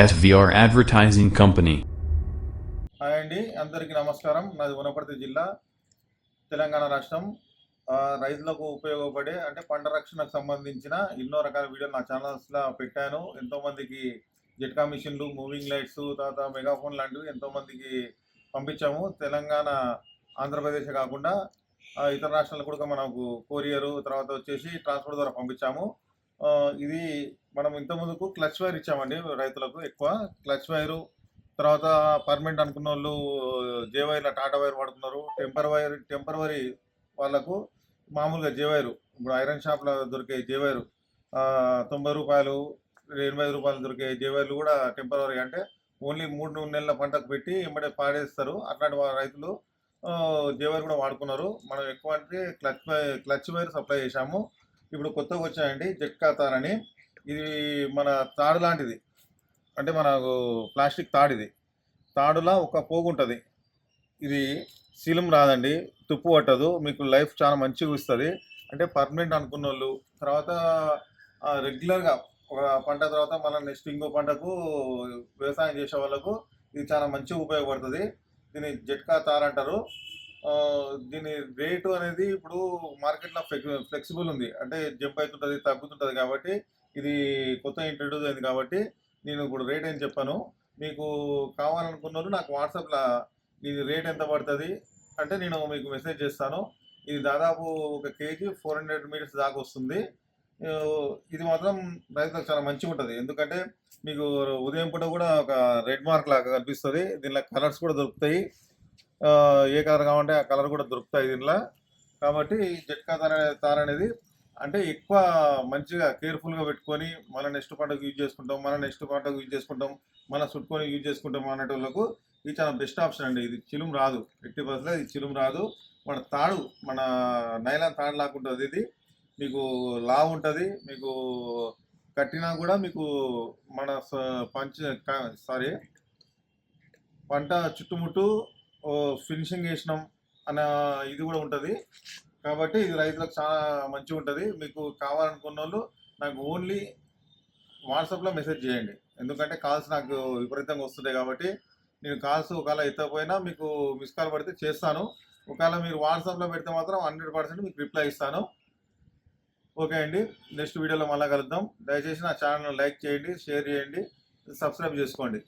SVR advertising company hi అండి అందరికీ నమస్కారం. నాది వనపర్తి జిల్లా తెలంగాణ రాష్ట్రం. రైతులకు ఉపయోగపడే అంటే పంట రక్షణకు సంబంధించిన ఎన్నో రకాల వీడియోలు నా ఛానల్స్లో పెట్టాను. ఎంతోమందికి జెట్కా మిషన్లు మూవింగ్ లైట్స్ తర్వాత మెగాఫోన్ లాంటివి ఎంతోమందికి పంపించాము. తెలంగాణ ఆంధ్రప్రదేశ్ కాకుండా ఇతర రాష్ట్రాలకు కూడా మనకు కొరియరు తర్వాత వచ్చేసి ట్రాన్స్పోర్ట్ ద్వారా పంపించాము. ఇది మనం ఇంత ముందుకు క్లచ్ వైర్ ఇచ్చామండి రైతులకు ఎక్కువ. క్లచ్ వైరు తర్వాత పర్మనెంట్ అనుకున్న వాళ్ళు జే వైర్ల టాటా వైర్ వాడుతున్నారు. టెంపర్ వైర్ టెంపరవరీ వాళ్ళకు మామూలుగా జే వైరు ఇప్పుడు ఐరన్ షాప్లో దొరికే జే వైరు తొంభై రూపాయలు ఎనభై రూపాయలు దొరికే జే వైర్లు కూడా టెంపరవరీ అంటే ఓన్లీ మూడు నెలల పంటకు పెట్టి వెంబడే పాడేస్తారు. అట్లాంటి రైతులు జేవైర్ కూడా వాడుకున్నారు. మనం ఎక్కువ అంటే క్లచ్ క్లచ్ వైర్ సప్లై చేశాము. ఇప్పుడు కొత్తగా వచ్చాయండి జెట్కా తార్ అని. ఇది మన తాడు లాంటిది. అంటే మనకు ప్లాస్టిక్ తాడు ఇది తాడులా ఒక పోగు ఉంటుంది ఇది శీలం రాదండి. తుప్పు పట్టదు. మీకు లైఫ్ చాలా మంచిగా ఇస్తుంది అంటే పర్మనెంట్ అనుకున్న వాళ్ళు తర్వాత రెగ్యులర్గా ఒక పంట తర్వాత మన నెక్స్ట్ ఇంకో పంటకు వ్యవసాయం చేసే వాళ్ళకు ఇది చాలా మంచిగా ఉపయోగపడుతుంది. దీన్ని జట్కా తార్ అంటారు. దీని రేటు అనేది ఇప్పుడు మార్కెట్లో ఫ్లెక్సిబుల్ ఉంది. అంటే జంప్ అవుతుంటుంది తగ్గుతుంటుంది కాబట్టి ఇది కొత్త ఇంట్రడ్యూస్ అయింది కాబట్టి నేను ఇప్పుడు రేట్ ఏం చెప్పాను? మీకు కావాలనుకున్నారు నాకు వాట్సాప్లో ఇది రేట్ ఎంత పడుతుంది? అంటే నేను మీకు మెసేజ్ చేస్తాను. ఇది దాదాపు ఒక కేజీ ఫోర్ హండ్రెడ్ మీటర్స్ దాకా వస్తుంది. ఇది మాత్రం రైతులకు చాలా మంచిగా ఉంటుంది. ఎందుకంటే మీకు ఉదయం పూట కూడా ఒక రెడ్ మార్క్ లాగా కనిపిస్తుంది. దీనిలో కలర్స్ కూడా దొరుకుతాయి. ఏ కలర్ కావాలంటే ఆ కలర్ కూడా దొరుకుతాయి దీనిలో. కాబట్టి జట్కా తార తార అనేది అంటే ఎక్కువ మంచిగా కేర్ఫుల్గా పెట్టుకొని మన నెక్స్ట్ పంటకు యూజ్ చేసుకుంటాం మన నెక్స్ట్ పంటకు యూజ్ చేసుకుంటాం మన చుట్టుకొని యూజ్ చేసుకుంటాం అనేటోళ్ళకు ఇది చాలా బెస్ట్ ఆప్షన్ అండి. ఇది చిలుము రాదు. ఎట్టి బస్సులో ఇది చిలుము రాదు. మన తాడు మన నైలాన్ తాడు లాక్కుంటుంది ఇది. మీకు లావు ఉంటుంది. మీకు కట్టినా కూడా మీకు మన స- పంచ సారీ పంట చుట్టుముట్టు ఫినిషింగ్ వేసినాం అన్న ఇది కూడా ఉంటుంది. కాబట్టి ఇది రైతులకు చాలా మంచిగా ఉంటుంది మీకు కావాలనుకున్న వాళ్ళు నాకు ఓన్లీ వాట్సాప్లో మెసేజ్ చేయండి. ఎందుకంటే కాల్స్ నాకు విపరీతంగా వస్తుంటాయి కాబట్టి నేను కాల్స్ ఒకవేళ ఎత్తకపోయినా మీకు మిస్ కాల్ పడితే చేస్తాను. ఒకవేళ మీరు వాట్సాప్లో పెడితే మాత్రం హండ్రెడ్ పర్సెంట్ మీకు రిప్లై ఇస్తాను. ఓకే అండి. నెక్స్ట్ వీడియోలో మళ్ళీ కలుద్దాం. దయచేసి నా ఛానల్ లైక్ చేయండి షేర్ చేయండి సబ్స్క్రైబ్ చేసుకోండి.